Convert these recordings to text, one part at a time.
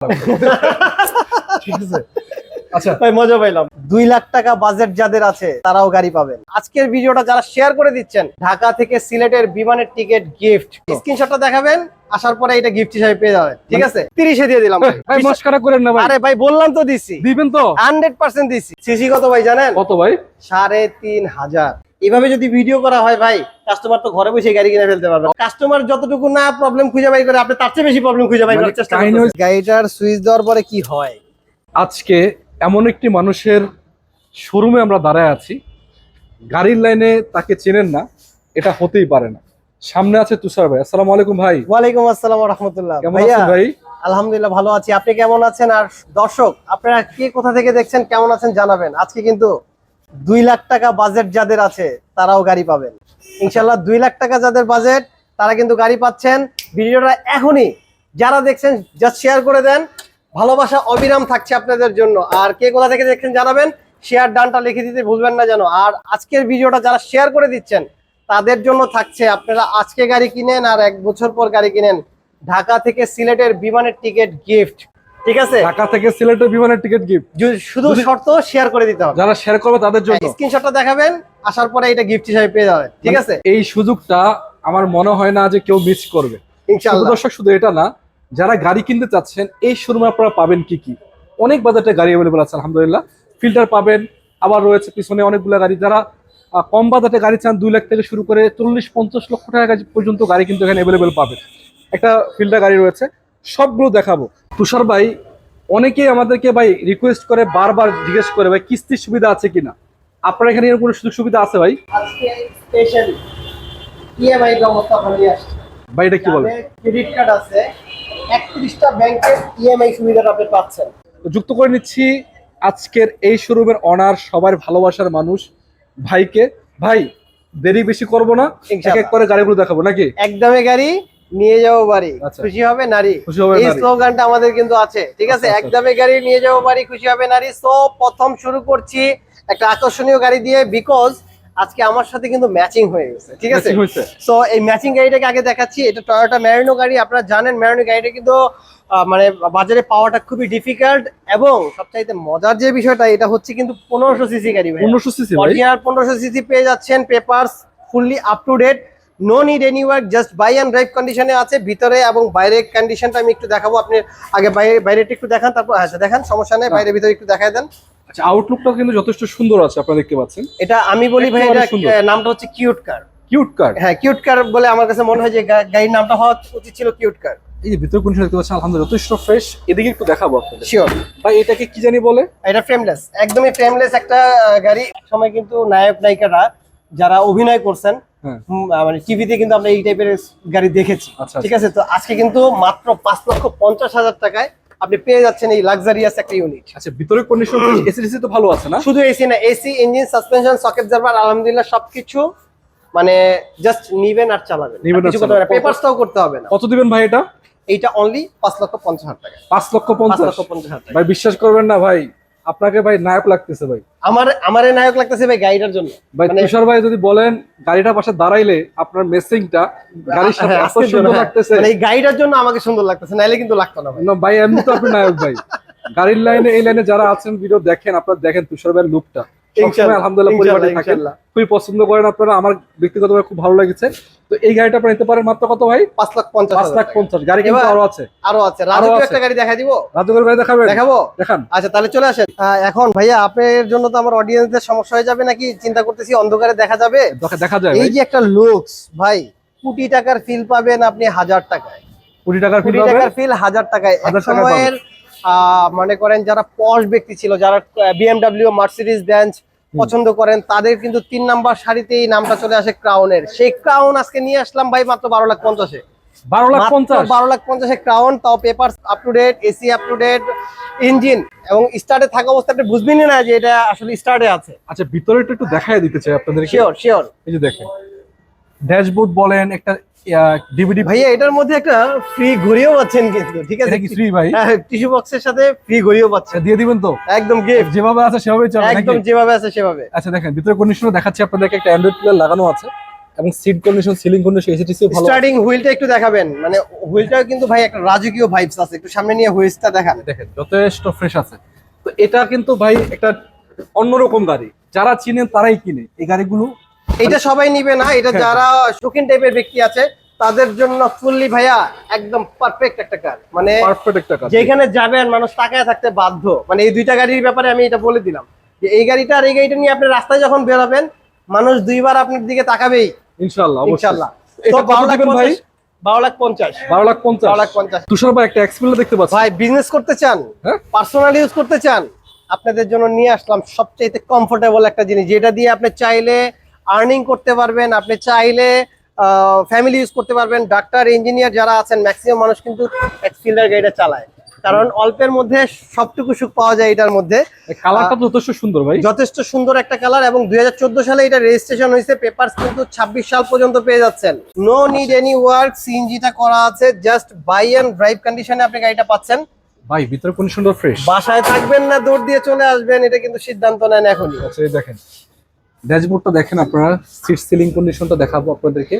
ঠিক আছে। আচ্ছা। ভাই মজা পাইলাম। দুই লাখ টাকা বাজেট যাদের আছে তারাও গাড়ি পাবেন। আজকের ভিডিওটা যারা শেয়ার করে দিচ্ছেন ঢাকা থেকে সিলেটের বিমানের টিকিট গিফট স্ক্রিনশটটা দেখাবেন আসার পরে এটা গিফট হিসেবে পেয়ে যাবেন। ঠিক আছে? তিরিশে দিয়ে দিলাম ভাই। ভাই মস্কারা করেন না ভাই। আরে ভাই বললাম তো দিছি। দিবেন তো? হান্ড্রেড পার্সেন্ট দিছি। সিসি কত ভাই জানেন? কত ভাই? সাড়ে তিন হাজার। এভাবে যদি ভিডিও করা হয় ভাই কাস্টমার তো ঘরে বসে গাড়ি কিনে ফেলতে পারবে। কাস্টমার যতটুকু না প্রবলেম খুঁজে বাই করে আপনি তার চেয়ে বেশি প্রবলেম খুঁজে বাই মানে করার চেষ্টা কাহিনী করতেছেন গাড়িটার সুইচ দেওয়ার পরে কি হয়? আজকে এমন একটি মানুষের শোরুমে আমরা দাঁড়ায় আছি। গাড়ির লাইনে তাকে চেনেন না এটা হতেই পারে না। সামনে আছে তুষার ভাই। আসসালামু আলাইকুম ভাই। ওয়ালাইকুম আসসালাম রহমতুল্লাহ কেমন আছেন ভাই? আলহামদুলিল্লাহ ভালো আছি। আপনি কেমন আছেন? আর দর্শক আপনারা কে কোথা থেকে দেখছেন? কেমন আছেন? জানাবেন। আজকে কিন্তু দুই লাখ টাকা বাজেট যাদের আছে, তারাও গাড়ি পাবেন। ইনশাল্লাহ দুই লাখ টাকা যাদের বাজেট তারা কিন্তু গাড়ি পাচ্ছেন। ভিডিওটা এখনই যারা দেখছেন জাস্ট শেয়ার করে দেন। ভালোবাসা, অবিরাম থাকছে আপনাদের জন্য। আর কে কোথা থেকে দেখছেন জানাবেন? শেয়ার ডানটা লিখে দিতে ভুলবেন না যেন। আর আজকের ভিডিওটা যারা শেয়ার করে দিচ্ছেন, তাদের জন্য থাকছে আপনারা আজকে গাড়ি কিনেন আর এক বছর পর গাড়ি কিনেন। ঢাকা থেকে সিলেটের বিমানের টিকিট গিফট ঠিক আছে? ঢাকা থেকে সিলেটের বিমানের টিকিট গিফট শুধু শর্ত শেয়ার করে দিতে হবে। যারা শেয়ার করবে তাদের জন্য। স্ক্রিনশটটা দেখাবেন আসার পরে এটা গিফট হিসেবে পেয়ে যাবেন। ঠিক আছে? এই সুযোগটা আমার মনে হয় না যে কেউ মিস করবে। ইনশাআল্লাহ। দর্শক শুধু এটা না যারা গাড়ি কিনতে চাচ্ছেন এই শোরুমে আপনারা পাবেন কি কি? অনেক বাজেটে গাড়ি অ্যাভেলেবল আছে আলহামদুলিল্লাহ। ফিল্টার পাবেন আবার রয়েছে পিছনে অনেকগুলো গাড়ি। যারা কম বাজারে গাড়ি চান দুই লাখ থেকে শুরু করে চল্লিশ পঞ্চাশ লক্ষ টাকা পর্যন্ত গাড়ি কিন্তু এখানে অ্যাভেলেবেল পাবেন। একটা ফিল্টার গাড়ি রয়েছে সবগুলো দেখাবো। তুষার ভাই অনেকেই আমাদেরকে ভাই রিকোয়েস্ট করে বারবার জিজ্ঞেস করে ভাই কিস্তির সুবিধা আছে কিনা? আপনার এখানে এরকম কোনো সুযোগ সুবিধা আছে ভাই? আজকে স্পেশাল ইএমআই ব্যবস্থা ভালো আসছে। ভাই এটা কি বলে ক্রেডিট কার্ড আছে একত্রিশটা ব্যাংকের ইএমআই সুবিধাটা আপনি পাচ্ছেন। যুক্ত করে নিচ্ছি আজকের এই শোরুমের অনার সবার ভালোবাসার মানুষ ভাইকে। ভাই দেরি বেশি করব না এক এক করে গাড়িগুলো দেখাবো নাকি? একদমে গাড়ি নিয়ে যাব বাড়ি। আচ্ছা। খুশি হবে নারী? এই স্লোগানটা আমাদের কিন্তু আছে ঠিক আছে? আচ্ছা, আচ্ছা। একদমে গাড়ি নিয়ে যাব বাড়ি খুশি হবে নারী। সো প্রথম শুরু করছি একটা আকর্ষণীয় গাড়ি দিয়ে বিকজ আজকে আমার সাথে কিন্তু ম্যাচিং হয়ে গেছে ঠিক আছে? সো এই ম্যাচিং গাড়িটাকে আগে দেখাচ্ছি। এটা টয়োটা ম্যারিনো গাড়ি আপনারা জানেন ম্যারিনো গাড়িটা কিন্তু মানে বাজারে পাওয়াটা খুবই ডিফিকাল্ট এবং সবচাইতে মজার যে বিষয়টা এটা হচ্ছে কিন্তু পনেরোশো সিসি গাড়ি পনেরোশো সিসি অরিজিনাল পনেরোশো সিসি পেয়ে যাচ্ছেন papers fully up to date no need any work just buy and drive কন্ডিশনে আছে ভিতরে এবং বাইরের কন্ডিশনটা আমি একটু দেখাবো আপনি আগে বাইরে বাইরেটা একটু দেখান তারপর আচ্ছা দেখান সমস্যা নেই বাইরে ভিতরে একটু দেখাই দেন। আচ্ছা আউটলুকটা কিন্তু যথেষ্ট সুন্দর আছে আপনারা দেখতে পাচ্ছেন। এটা আমি বলি ভাই এটা নামটা হচ্ছে কিউট কার কিউট কার হ্যাঁ কিউট কার বলে আমার কাছে মনে হয় যে গাড়ির নামটা হওয়া উচিত ছিল কিউট কার এই যে ভিতরে কোন দেখতে পাচ্ছেন আলহামদুলিল্লাহ যথেষ্ট ফ্রেশ এদিকে একটু দেখাবো আপনাদের। শিওর ভাই এটাকে কি জানি বলে? এটা ফ্রেমলেস একদমই ফ্রেমলেস একটা গাড়ি। সময় কিন্তু নায়ক নায়িকারা যারা অভিনয় করছেন হ্যাঁ মানে টিভিতে কিন্তু আমরা এই টাইপের গাড়ি দেখেছি। আচ্ছা, ঠিক আছে? তো আজকে কিন্তু মাত্র পাঁচ লক্ষ পঞ্চাশ হাজার টাকায় আপনি পেয়ে যাচ্ছেন এই লাক্সারিয়াস একটা ইউনিট আচ্ছা ভিতরে কন্ডিশন এসি তো ভালো আছে না? শুধু এসি না এসি ইঞ্জিন সাসপেনশন সকেট জারবার আলহামদুলিল্লাহ সবকিছু মানে জাস্ট নিবেন আর চালাবেন। কিছু করতে হবে। পেপারসটাও করতে হবে না। কত দিবেন ভাই এটা? এইটা অনলি পাঁচ লক্ষ পঞ্চাশ হাজার টাকা। পাঁচ লক্ষ পঞ্চাশ লক্ষ পঞ্চাশ হাজার টাকা। ভাই বিশ্বাস করবেন না ভাই। আপনাকে ভাই নায়ক লাগতেছে ভাই। আমার আমার নায়ক লাগতেছে ভাই গাড়িটার জন্য। ভাই মানে- তুষার ভাই যদি বলেন গাড়িটা পাশে দাঁড়াইলে আপনার মেসিংটা গাড়ির সাথে হ্যাঁ, এত সুন্দর হ্যাঁ। লাগতেছে। মানে এই গাড়িটার জন্য আমাকে সুন্দর লাগতেছে নাইলে কিন্তু লাগতো না ভাই। না ভাই এমনি তো আপনি নায়ক ভাই। গাড়ির লাইনে এই লাইনে যারা আছেন ভিডিও দেখেন আপনারা দেখেন তুষার ভাইয়ের লুকটা সবসময় আলহামদুলিল্লাহ পরিবারে থাকেন। খুবই পছন্দ করেন আপনারা আমার ব্যক্তিগতভাবে খুব ভালো লেগেছে। তো এই গাড়িটা আপনারা নিতে পারেন মাত্র কত ভাই? পাঁচ লাখ পঞ্চাশ পাঁচ লাখ পঞ্চাশ গাড়ি কিন্তু আরও আছে। আরও আছে। একটা গাড়ি দেখা দিব? গাড়ি দেখাবেন? দেখাবো? দেখান। আচ্ছা তাহলে চলে আসেন। এখন ভাইয়া আপনার জন্য তো আমার অডিয়েন্সদের সমস্যা হয়ে যাবে নাকি? চিন্তা করতেছি অন্ধকারে দেখা যাবে? দেখা- যায় এই যে একটা লুকস ভাই কোটি টাকার ফিল পাবেন আপনি হাজার টাকায়। কোটি টাকার কোটি ফিল টাকার ফিল হাজার টাকায়। এক সময়ের মনে করেন যারা পশ ব্যক্তি ছিল যারা বিএমডাব্লিউ মার্সিডিজ বেঞ্চ পছন্দ করেন তাদের কিন্তু তিন নাম্বার এই নামটা চলে আসে ক্রাউনের সেই ক্রাউন আজকে নিয়ে আসলাম ভাই মাত্র বারো লাখ পঞ্চাশে। বারো লাখ পঞ্চাশ? বারো লাখ পঞ্চাশে ক্রাউন তাও paper up to date AC up to date engine এবং স্টার্টে থাকা অবস্থা আপনি বুঝবেনই না যে এটা আসলে স্টার্টে আছে। আচ্ছা ভিতরে একটু দেখাই দিতে চাই আপনাদেরকে। শিওর শিওর এই যে দেখেন ড্যাশবোর্ড বলেন একটা ডিভিডি ভাইয়া এটার মধ্যে একটা ফ্রি ঘড়িও পাচ্ছেন কিন্তু ঠিক আছে? কি ফ্রি ভাই? হ্যাঁ টিস্যু বক্সের সাথে ফ্রি ঘড়িও পাচ্ছেন। দিয়ে দিবেন তো? একদম গিফট যেভাবে আছে সেভাবেই চলে একদম যেভাবে আছে সেভাবে। আচ্ছা দেখেন ভিতরে কন্ডিশনে দেখাচ্ছি আপনাদেরকে একটা অ্যান্ড্রয়েড প্লেয়ার লাগানো আছে এবং সিট কন্ডিশন সিলিং কন্ডিশন এসিটিসিও ভালো স্টার্টিং হুইলটা একটু দেখাবেন। মানে হুইলটাও কিন্তু ভাই একটা রাজকীয় ভাইবস আছে একটু সামনে নিয়ে হুইলসটা দেখান। দেখেন যথেষ্ট ফ্রেশ আছে। তো এটা কিন্তু ভাই একটা অন্যরকম গাড়ি। যারা চিনেন তারাই কিনে। এই গাড়িগুলো এটা সবাই নিবে না এটা হ্যাঁ। যারা শৌখিন টাইপের ব্যক্তি আছে তাদের জন্য ফুললি ভাইয়া একদম পারফেক্ট একটা কার মানে পারফেক্ট একটা কাজ। যেখানে যাবেন মানুষ তাকায় থাকতে বাধ্য। মানে এই দুইটা গাড়ির ব্যাপারে আমি এটা বলে দিলাম। যে এই গাড়িটা আর এই গাড়িটা নিয়ে আপনি রাস্তায় যখন বেরোবেন মানুষ দুইবার আপনার দিকে তাকাবেই। ইনশাআল্লাহ ইনশাল্লাহ এটা ভাই? বারো লাখ পঞ্চাশ। বারো লাখ পঞ্চাশ। বারো লাখ পঞ্চাশ। তুষার ভাই একটা এক্সপিরিয়েন্স দেখতে পাচ্ছি। ভাই বিজনেস করতে চান হ্যাঁ? পার্সোনাল ইউজ করতে চান আপনাদের জন্য নিয়ে আসলাম সবচেয়ে কমফোর্টেবল একটা জিনিস। যেটা দিয়ে আপনি চাইলে আর্নিং করতে পারবেন। আপনি চাইলে ফ্যামিলি ইউজ করতে পারবেন। ডাক্তার ইঞ্জিনিয়ার যারা আছেন ম্যাক্সিমাম মানুষ কিন্তু এক্সফিল্ডার গাড়িটা চালায়। কারণ অল্পের মধ্যে সবটুকু সুখ পাওয়া যায় এটার মধ্যে। কালারটা যথেষ্ট সুন্দর ভাই। যথেষ্ট সুন্দর একটা কালার এবং দুই হাজার চোদ্দ সালে এটা রেজিস্ট্রেশন হয়েছে। পেপারস কিন্তু ছাব্বিশ সাল পর্যন্ত পেয়ে যাচ্ছেন। নো নিড এনি ওয়ার্ক সিএনজিটা করা আছে। জাস্ট বাই অ্যান্ড ড্রাইভ কন্ডিশনে আপনি গাড়িটা পাচ্ছেন। ভাই ভিতরে কন্ডিশনটা ফ্রেশ বাসায় থাকবেন না দৌড় দিয়ে চলে আসবেন। এটা কিন্তু সিদ্ধান্ত নেন এখনই। আচ্ছা দেখেন। ড্যাশবোর্ডটা দেখেন আপনারা সিট সিলিং কন্ডিশনটা দেখাবো আপনাদেরকে।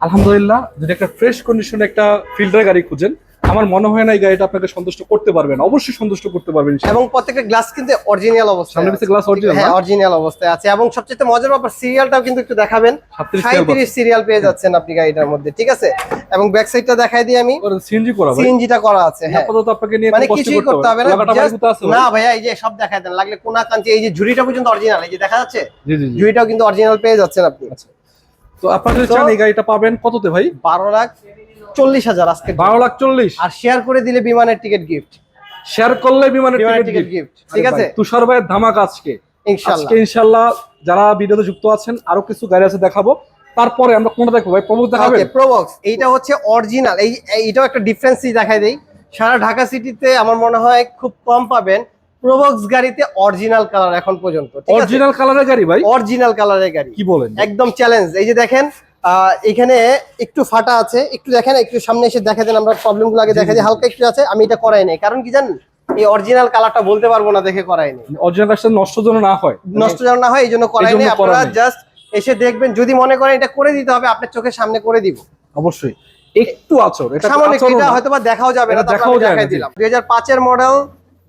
আলহামদুলিল্লাহ, যদি একটা ফ্রেশ কন্ডিশনে একটা ফিল্টার গাড়ি খুঁজেন আমার মনে হয় না এই গাড়িটা আপনাকে সন্তুষ্ট করতে পারবেন অবশ্যই সন্তুষ্ট করতে পারবেন এবং প্রত্যেকটা গ্লাস কিন্তু অরিজিনাল অবস্থায় সামনে পিছে গ্লাস অরিজিনাল হ্যাঁ অরিজিনাল অবস্থায় আছে। এবং সবচেয়ে মজার ব্যাপার সিরিয়ালটাও কিন্তু একটু দেখাবেন। 37 সিরিয়াল পেয়ে যাচ্ছেন আপনি গাড়িটার মধ্যে ঠিক আছে? এবং ব্যাক সাইডটা দেখাই দিই আমি। সিএনজি করা ভাই। সিএনজিটা করা আছে হ্যাঁ। আপাতত আপনাকে নিয়ে মানে কিছুই করতে হবে না? না। ভাইয়া এই যে সব দেখাই দেন। লাগলে কোনা কাঞ্চি এই যে ঝুড়িটা পর্যন্ত অরিজিনাল এই যে দেখা যাচ্ছে? জি জি ঝুড়িটাও কিন্তু অরিজিনাল পেয়ে যাচ্ছেন আপনি। তো আপনারা যদি চান এই গাড়িটা পাবেন কততে ভাই? বারো লাখ চল্লিশ হাজার আজকে বারো লাখ চল্লিশ। আর শেয়ার করে দিলে বিমানের টিকিট গিফট শেয়ার করলে বিমানের টিকিট গিফট ঠিক আছে? তুষার ভাইয়ের ধামাক আজকে। ইনশাল্লাহ। আজকে ইনশাল্লাহ যারা ভিডিওতে যুক্ত আছেন আরও কিছু গাড়ি আছে দেখাবো। তারপরে আমরা কোনটা দেখব? ভাই প্রমোদ দেখাবেন? প্রোবক্স এইটা হচ্ছে অরিজিনাল এই এইটাও একটা ডিফারেন্স দেখাই দেই। সারা ঢাকা সিটিতে আমার মনে হয় খুব কম পাবেন প্রোবক্স গাড়িতে অরিজিনাল কালার এখন পর্যন্ত। অরিজিনাল কালারের গাড়ি ভাই? অরিজিনাল কালারের গাড়ি। কি বলেন? একদম চ্যালেঞ্জ এই যে দেখেন এখানে একটু ফাটা আছে একটু দেখেন একটু সামনে এসে দেখা দেন আমরা প্রবলেমগুলো আগে দেখা দিই। হালকা একটু আছে আমি এটা করাই নাই। কারণ কি জানেন এই অরিজিনাল কালারটা বলতে পারব না দেখে করাই নাই। অরিজিনাল নষ্ট যেন না হয়। নষ্ট যেন না হয় এই জন্য করাই নাই। আপনারা জাস্ট এসে দেখবেন যদি মনে করেন এটা করে দিতে হবে আপনার চোখের সামনে করে দিব। অবশ্যই। একটু আচর এটা আচরও এটা হয়তো বা দেখাও যাবে না দেখাও যায় জি। দিলাম। দুই হাজার পাঁচের মডেল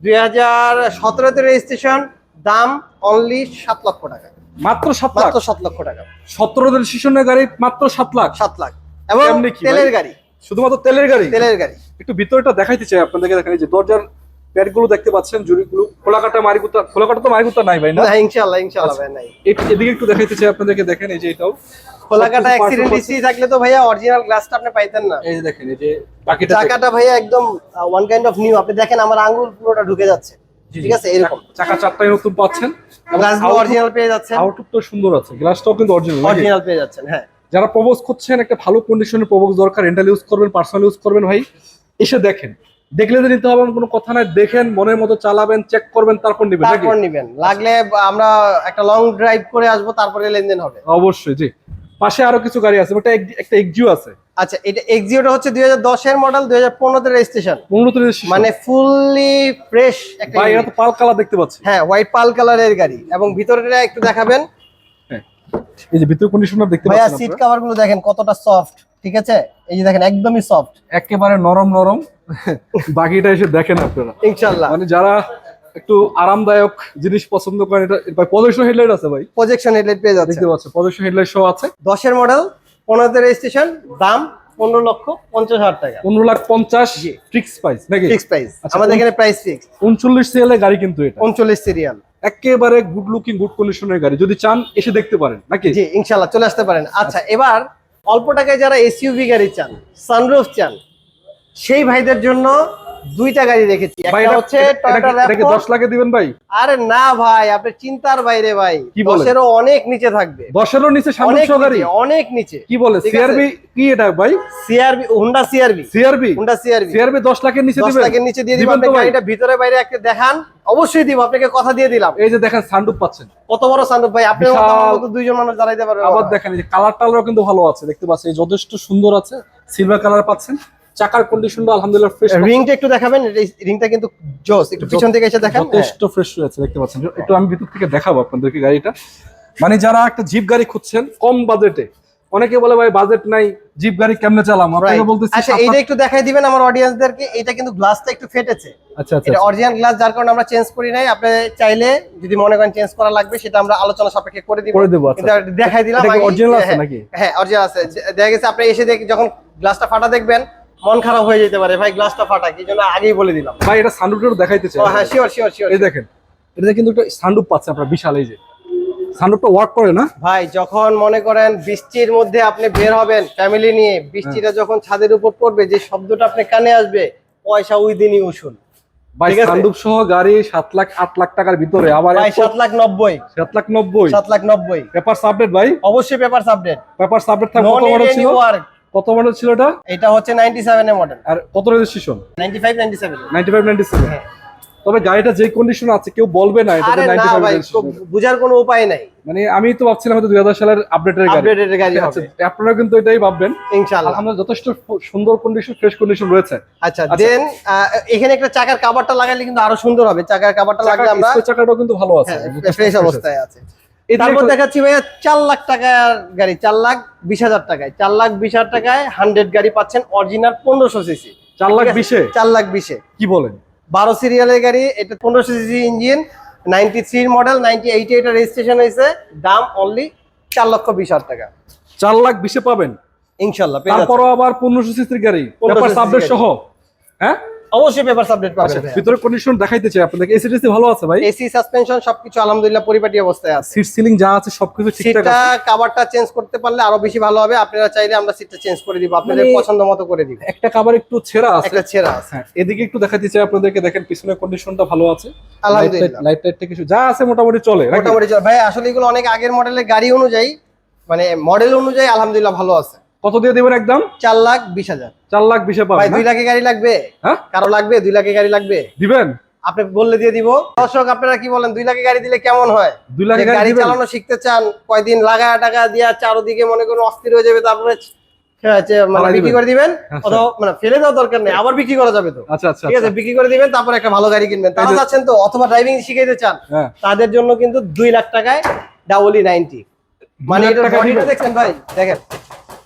দুই হাজার সতেরোতে রেজিস্ট্রেশন দাম অনলি সাত লক্ষ টাকা। মাত্র সাত মাত্র সাত লক্ষ টাকা। সতেরো দিন শিশনের গাড়ি মাত্র সাত লাখ? সাত লাখ। এবং? তেলের গাড়ি। শুধুমাত্র তেলের গাড়ি? তেলের গাড়ি। একটু ভিতরটা দেখাইতে চাই আপনাদেরকে দেখেন যে দরজার প্যাডগুলো দেখতে পাচ্ছেন খোলাকাটা মারিগুতা খোলাকাটা তো মারিগুতা নাই ভাই না? ইনশাল্লাহ ইনশাল্লাহ আচ্ছা। ভাই নাই। এদিকে একটু দেখাইতে চাই আপনাদেরকে দেখেন এই যে এটাও। খোলাকাটা অ্যাক্সিডেন্ট হিস্ট্রি থাকলে তো ভাইয়া অরিজিনাল গ্লাসটা আপনি পাইতেন না। এই যে দেখেন এই যে বাকিটা। চাকাটা ভাইয়া একদম ওয়ান কাইন্ড অফ নিউ আপনি দেখেন আমার আঙ্গুল পুরোটা ঢুকে যাচ্ছে। ঠিক আছে? এরকম। চাকা চারটাই নতুন পাচ্ছেন। গ্লাসগুলো অরিজিনাল পেয়ে যাচ্ছেন। আউটলুক তো সুন্দর আছে। গ্লাসটাও কিন্তু অরিজিনাল অরিজিনাল পেয়ে যাচ্ছেন হ্যাঁ। যারা একটা ভালো কন্ডিশনের দরকার। রেন্টাল ইউজ করবেন পার্সোনাল ইউজ করবেন ভাই। এসে দেখেন। দেখলে যে নিতে হবে কোনো কথা নাই। দেখেন মনের মতো চালাবেন চেক করবেন তারপর নেবেন তারপর নিবেন। লাগলে আমরা একটা লং ড্রাইভ করে আসব তারপরে লেনদেন হবে। অবশ্যই জি। পাশে আরও কিছু গাড়ি আছে ওটা একটা এক্সিও আছে। আচ্ছা এটা এক্সিওটা হচ্ছে দুই হাজার দশের মডেল দুই হাজার পনেরোতে রেজিস্ট্রেশন উন্নত মানে ফুললি ফ্রেশ একটা ভাই এটা তো পাল কালার দেখতে পাচ্ছি। হ্যাঁ হোয়াইট পাল কালারের গাড়ি। এবং ভিতরেটা একটু দেখাবেন। এই যে ভিতর কন্ডিশনার দেখতে ভাইয়া পাচ্ছেন সিট কভারগুলো দেখেন কতটা সফট ঠিক আছে? এই যে দেখেন একদমই সফট একেবারে নরম নরম। বাকিটা এসে দেখেন আপনারা। ইনশাল্লাহ। মানে যারা একটু আরামদায়ক জিনিস পছন্দ করেন এটা ভাই পজিশন হেডলাইট আছে ভাই। প্রজেকশন হেডলাইট পেয়ে যাচ্ছে। দেখতে পাচ্ছেন পজিশন হেডলাইট সহ আছে। দশের মডেল পনেরোতে রেজিস্ট্রেশন দাম পনেরো লক্ষ পঞ্চাশ হাজার টাকা। পনেরো লাখ পঞ্চাশ ফিক্স প্রাইস নাকি? ফিক্স প্রাইস আচ্ছা, আমাদের এখানে প্রাইস ফিক্স উনচল্লিশ সিএলের গাড়ি কিন্তু এটা। উনচল্লিশ সিরিয়াল একেবারে গুড লুকিং গুড কন্ডিশনের গাড়ি। যদি চান এসে দেখতে পারেন নাকি? জি ইনশাল্লাহ চলে আসতে পারেন। আচ্ছা এবার অল্প টাকায় যারা এসইউভি গাড়ি চান সানরুফ চান সেই ভাইদের জন্য দুইটা গাড়ি রেখেছি। একটা হচ্ছে এটা- এটা টয়োটা কি- এটা কি র্যাপো দশ লাখে দিবেন ভাই? আরে না ভাই আপনি চিন্তার বাইরে ভাই। কি বলেন? দশেরও অনেক নিচে থাকবে। দশেরও নিচে অনেক সামর্থ্য গাড়ি? অনেক নিচে। কি বলে। সিআরবি কি এটা ভাই? CRV Honda CRV CRV Honda CRV CRV দশ লাখের নিচে দশ দিবেন? লাখের নিচে দিয়ে দিবেন আপনি? গাড়িটা ভিতরে বাইরে একটা দেখান। অবশ্যই দিব আপনাকে কথা দিয়ে দিলাম। এই যে দেখেন সানরুফ পাচ্ছেন। কত বড় সান্দুক ভাই আপনি মতো দুইজন মানুষ দাঁড়াইতে পারবে আবার দেখেন এই যে কালার টালারও কিন্তু ভালো আছে দেখতে পাচ্ছেন এই যথেষ্ট সুন্দর আছে। সিলভার কালার পাচ্ছেন। চাকার কন্ডিশনটা আলহামদুলিল্লাহ ফ্রেশ রিংটা একটু দেখাবেন এই রিংটা কিন্তু জোস একটু পিছন থেকে এসে দেখেন। যথেষ্ট ফ্রেশ রয়েছে দেখতে পাচ্ছেন। একটু আমি ভিতর থেকে দেখাবো আপনাদেরকে গাড়িটা। মানে যারা একটা জিপ গাড়ি খুঁজছেন কম বাজেটে অনেকে বলে ভাই বাজেট নাই জিপ গাড়ি কেমনে চালাম? আপনাকে. বলতেছি আচ্ছা এইটা একটু দেখাই দিবেন আমার অডিয়েন্সদেরকে এটা কিন্তু গ্লাসটা একটু ফেটেছে। আচ্ছা আচ্ছা এটা অরিজিনাল গ্লাস যার কারণে আমরা চেঞ্জ করি নাই। আপনি চাইলে যদি মনে করেন চেঞ্জ করা লাগবে সেটা আমরা আলোচনা সাপেক্ষে করে দিব। করে দেবো আচ্ছা আর দেখাই দিলাম। এটা original আছে হ্যাঁ, নাকি? হ্যাঁ অরিজিনাল আছে। দেখা গেছে আপনি এসে দেখে যখন গ্লাসটা ফাটা দেখবেন মন খারাপ হয়ে যেতে পারে। ভাই গ্লাসটা ফাটা কি জন্য আগেই বলে দিলাম। ভাই এটা সানরুফটা দেখাইতে চাই। হ্যাঁ শিওর শিওর শিওর এই দেখেন এটা কিন্তু একটা সানরুফ পাচ্ছে আপনার বিশাল এই যে। সানরুফটা ওয়ার্ক করে না? ভাই যখন মনে করেন বৃষ্টির মধ্যে আপনি বের হবেন ফ্যামিলি নিয়ে বৃষ্টিটা হ্যাঁ। যখন ছাদের উপর পড়বে যে শব্দটা আপনি কানে আসবে পয়সা ওই দিনই উসুল ভাই। সানরুফ সহ গাড়ি সাত লাখ আট লাখ টাকার ভিতরে আবার ভাই সাত লাখ নব্বই। সাত লাখ নব্বই? সাত লাখ নব্বই। পেপার আপডেট ভাই? অবশ্যই পেপার আপডেট পেপার আপডেট থাকবে কত মডেল ছিল? ওয়ার্ক কত মডেল ছিল এটা? এটা হচ্ছে নাইনটি সেভেন এর মডেল আর কত registration ninety five ninety seven ninety five ninety seven হ্যাঁ। তবে গাড়িটা যে কন্ডিশন আছে কেউ বলবে না এটা আরে নাইনটি না ফাইভ ভাই বুঝার কোনো উপায় নাই। মানে আমি তো ভাবছিলাম হয়তো দুই হাজার সালের আপডেটের গাড়ি। আপডেটেড গাড়ি আচ্ছা হবে। আপনারা কিন্তু এটাই ভাববেন। ইনশাআল্লাহ। আলহামদুলিল্লাহ যথেষ্ট সুন্দর কন্ডিশন ফ্রেশ কন্ডিশন রয়েছে। আচ্ছা আচ্ছা। দেন এখানে একটা চাকার কাভারটা লাগালে কিন্তু আরও সুন্দর হবে। চাকার কাভারটা লাগলে আমরা চাকা- চাকাটাও কিন্তু ভালো আছে। ফ্রেশ অবস্থায় আছে। তারপর দেখাচ্ছি ভাইয়া চার লাখ টাকার গাড়ি চার লাখ বিশ হাজার টাকায় চার লাখ বিশ হাজার টাকায় হান্ড্রেড গাড়ি পাচ্ছেন অরিজিনাল পনেরোশো সিসি চার লাখ বিশে? চার লাখ বিশে। কি বলেন? বারো সিরিয়ালের গাড়ি এটা পনেরোশো সিসি ইঞ্জিন নাইনটি থ্রির মডেল নাইনটি এইটে এটা রেজিস্ট্রেশন হয়েছে দাম অনলি চার লক্ষ বিশ হাজার টাকা। চার লাখ বিশে পাবেন? ইনশাল্লাহ। তারপরও আবার পনেরোশো সিসির গাড়ি 1500 পেপার cc আপডেট গাড়ি। সহ। হ্যাঁ? অবশ্যই পেপার আপডেট আচ্ছা পাবেন ভিতরে কন্ডিশন দেখাইতে চাই আপনাদেরকে এসি টেসি ভালো আছে ভাই? এসি সাসপেনশন সবকিছু আলহামদুলিল্লাহ পরিপাটি অবস্থায় আছে। সিট সিলিং যা আছে সবকিছু ঠিকঠাক সিটটা আছে? কাভারটা চেঞ্জ করতে পারলে আরও বেশি ভালো হবে। আপনারা চাইলে আমরা সিটটা চেঞ্জ করে দিব আপনাদের মানে- পছন্দ মতো করে দিব। একটা কাবার একটু ছেঁড়া আছে। একটা ছেঁড়া আছে। হ্যাঁ এদিকে একটু দেখাতে চাই আপনাদেরকে। দেখেন পিছনের কন্ডিশনটা ভালো আছে। আলহামদুলিল্লাহ। লাইট টাইট কিছু যা আছে মোটামুটি চলে মোটামুটি চল- ভাই আসলে এগুলো অনেক আগের মডেলের গাড়ি অনুযায়ী মানে মডেল অনুযায়ী আলহামদুলিল্লাহ ভালো আছে। কত দিয়ে দেবেন একদম? চার লাখ বিশ হাজার। চার লাখ বিশে পাবেন দুই? লাখে গাড়ি লাগবে? হ্যাঁ? কারও লাগবে? দুই লাখে গাড়ি লাগবে? দিবেন? আপনি বললে দিয়ে দিব। দর্শক আপনারা কি বলেন দুই লাখে গাড়ি দিলে কেমন হয়? দুই লাখে গাড়ি চালানো শিখতে চান কয়দিন লাগায় টাকা দিয়া চারোদিকে মনে করুন অস্থির হয়ে যাবে তারপরে মানে বিক্রি করে দিবেন আচ্ছা। অথবা মানে ফেলে দেওয়ার দরকার নেই আবার বিক্রি করা যাবে তো। আচ্ছা আচ্ছা ঠিক আছে বিক্রি করে দিবেন তারপর একটা ভালো গাড়ি কিনবেন। তারা এই যাচ্ছেন তো অথবা ড্রাইভিং শিখাইতে চান হ্যাঁ। তাদের জন্য কিন্তু দুই লাখ টাকায় ডাবল ই নাইনটি মানে এটা? দেখছেন ভাই? দেখেন।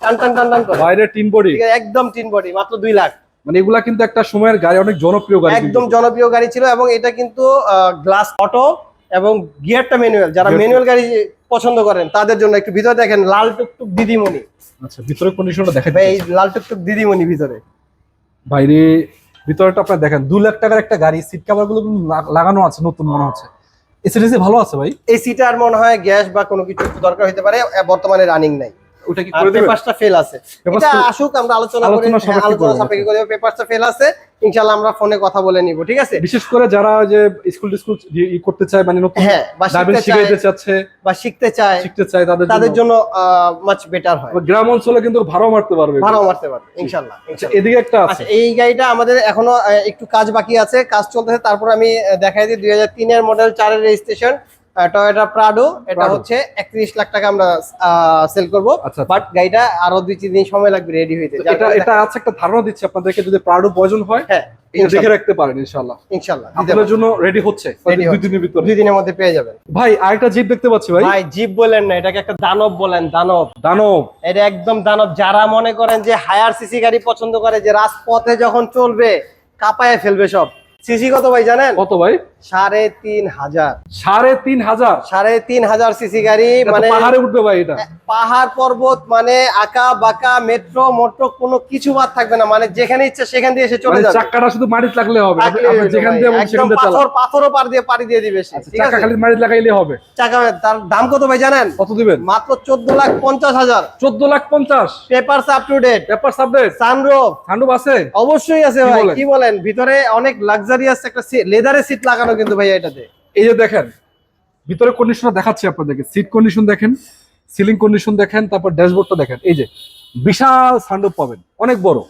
টান টান টান টান করে। বাইরে টিন বডি? একদম বডি মাত্র দুই লাখ। মানে এগুলা কিন্তু একটা সময়ের গাড়ি অনেক জনপ্রিয় গাড়ি একদম জনপ্রিয় গাড়ি ছিল এবং এটা কিন্তু গ্লাস অটো এবং গিয়ারটা ম্যানুয়াল যারা ম্যানুয়াল গাড়ি পছন্দ করেন তাদের জন্য একটু ভিতরে দেখেন লাল টুকটুক দিদিমণি। আচ্ছা ভিতরে কন্ডিশনটা দেখেন এই লাল টুকটুক দিদিমণি ভিতরে। বাইরে ভিতরটা আপনার দেখেন দু লাখ টাকার একটা গাড়ি সিট কাভারগুলো কিন্তু লাগানো আছে নতুন মনে হচ্ছে। এসিডিসি ভালো আছে ভাই? এই সিটার মনে হয় গ্যাস বা কোনো কিছু দরকার হতে পারে বর্তমানে রানিং নাই। ওটা কি করে দেবেন? পেপারসটা ফেল আছে। এটা আসুক আমরা আলোচনা করে আলোচনা সাপেক্ষে করে পেপারটা ফেল আছে ইনশাআল্লাহ আমরা ফোনে কথা বলে নিব ঠিক আছে? বিশেষ করে যারা যে স্কুল টিস্কুল ই করতে চায় মানে নতুন হ্যাঁ বা শিখতে চাচ্ছে বা শিখতে চায় শিখতে চায় তাদের তাদের জন্য। মাচ বেটার হয়। গ্রাম অঞ্চলে কিন্তু ভাড়াও মারতে পারবে। মারতে পারবে ইনশাআল্লাহ আচ্ছা এদিকে একটা আছে। আচ্ছা এই গাড়িটা আমাদের এখনও একটু কাজ বাকি আছে কাজ চলতেছে তারপর আমি দেখাই দিই দুই হাজার তিনের মডেল চারের রেজিস্ট্রেশন টয়োটা প্রাডো এটা হচ্ছে একত্রিশ লাখ টাকা আমরা সেল করব। আচ্ছা, বাট গাড়িটা আরও দুই তিন দিন সময় লাগবে রেডি হইতে। এটা এটা আছে একটা ধারণা দিচ্ছি আপনাদেরকে যদি প্রাউড প্রয়োজন হয় হ্যাঁ দেখে রাখতে পারেন ইনশাআল্লাহ ইনশাল্লাহ আপনাদের জন্য রেডি হচ্ছে। দুই। দিনের ভিতরে। দুই দিনের মধ্যে পেয়ে যাবেন। ভাই আরেকটা জিপ দেখতে পাচ্ছি ভাই। ভাই জিপ বলেন না এটাকে একটা দানব বলেন দানব দানব এটা একদম দানব যারা মনে করেন যে হায়ার সিসি গাড়ি পছন্দ করে যে রাজপথে যখন চলবে কাঁপায় ফেলবে সব। সিসি কত ভাই জানেন? কত ভাই? সাড়ে তিন হাজার। সাড়ে তিন হাজার? সাড়ে তিন হাজার সিসি গাড়ি মানে পাহাড়ে উঠবে ভাই এটা। পাহাড় পর্বত মানে আঁকা বাঁকা মেট্রো মোট্রো কোনো কিছু বাদ থাকবে না। মানে যেখানে ইচ্ছা সেখান দিয়ে এসে চলে মানে যাবে। চাক্কাটা শুধু মাটিতে লাগলে হবে যেখান দিয়ে সেখান দিয়ে পাথর পাথরও পার দিয়ে পাড়ি দিয়ে দিবে আচ্ছা, আছে? খালি মাটিতে লাগাইলে হবে। চাকা তার দাম কত ভাই জানেন? কত দিবেন? মাত্র চোদ্দ লাখ পঞ্চাশ হাজার। চোদ্দ লাখ পঞ্চাশ। Paper up to date. Paper সাবডেট sunroof. আছে? অবশ্যই আছে ভাই। কি বলেন? ভিতরে অনেক লাক্সারিয়াস একটা লেদারের সিট লাগানো কিন্তু ভাই এটাতে। এই যে দেখেন ভিতরে দেখাচ্ছি আপনাদেরকে। সিট কন্ডিশন দেখেন সিলিং কন্ডিশন দেখেন তারপর ড্যাশবোর্ডটা দেখেন। এই যে বিশাল সানরুফ পাবেন অনেক বড়।